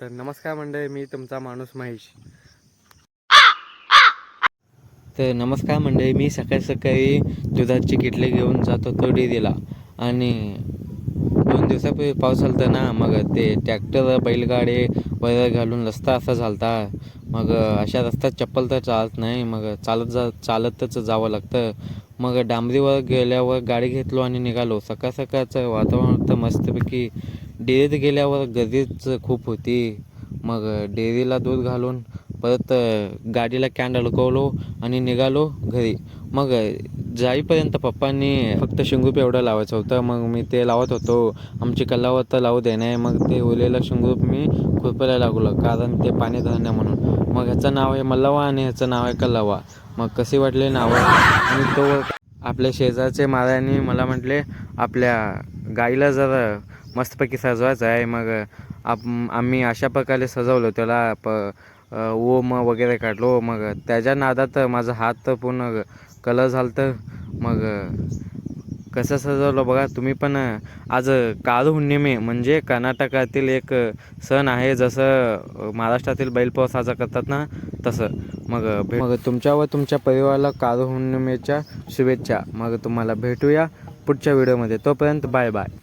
तर नमस्कार मंडळी मी तुमचा माणूस महेश. तर नमस्कार मंडळी मी सकाळी सकाळी दुधाची किटले घेऊन जातो तो डेअरीला आणि दोन दिवसापूर्वी पाऊस झालता ना मग ते ट्रॅक्टर बैलगाडी वगैरे घालून रस्ता असा झालता. मग अशा रस्त्यात चप्पल तर चालत नाही मग चालत जा चालतच जावं लागतं. मग डांबरीवर गेल्यावर गाडी घेतलो आणि निघालो. सकाळ सकाळचं वातावरण तर मस्तपैकी डेअरीत गेल्यावर गर्दीच खूप होती. मग डेअरीला दूध घालून परत गाडीला कॅन अडकवलो आणि निघालो घरी. मग जाईपर्यंत पप्पांनी फक्त शिंगूप एवढं लावायचं होतं. मग मी ते लावत होतो. आमची कल्लावर तर लावू दे नाही. मग ते उरलेलं शिंगूप मी खुरपायला लागलो कारण ते पाणी धरण्या म्हणून. मग ह्याचं नाव आहे मल्लावा आणि ह्याचं नाव आहे कल्लावा. मग कसे वाटले नावं? आणि तो आपल्या शेजारचे महाराजांनी मला म्हटले आपल्या गाईला जर मस्तपैकी सजवायचं आहे. मग आप आम्ही अशा प्रकारे सजवलो. त्याला प ओम वगैरे काढलो. मग त्याच्या नादात माझा हात पूर्ण कलर झालतं. मग कसं सजवलं बघा तुम्ही पण आज काळू म्हणजे कर्नाटकातील एक सण आहे. जसं महाराष्ट्रातील बैलपोळा साजरा करतात ना तसं. मग भे मग तुमच्या व तुमच्या परिवाराला काळू शुभेच्छा. मग तुम्हाला भेटूया पुढच्या व्हिडिओमध्ये. तोपर्यंत बाय बाय.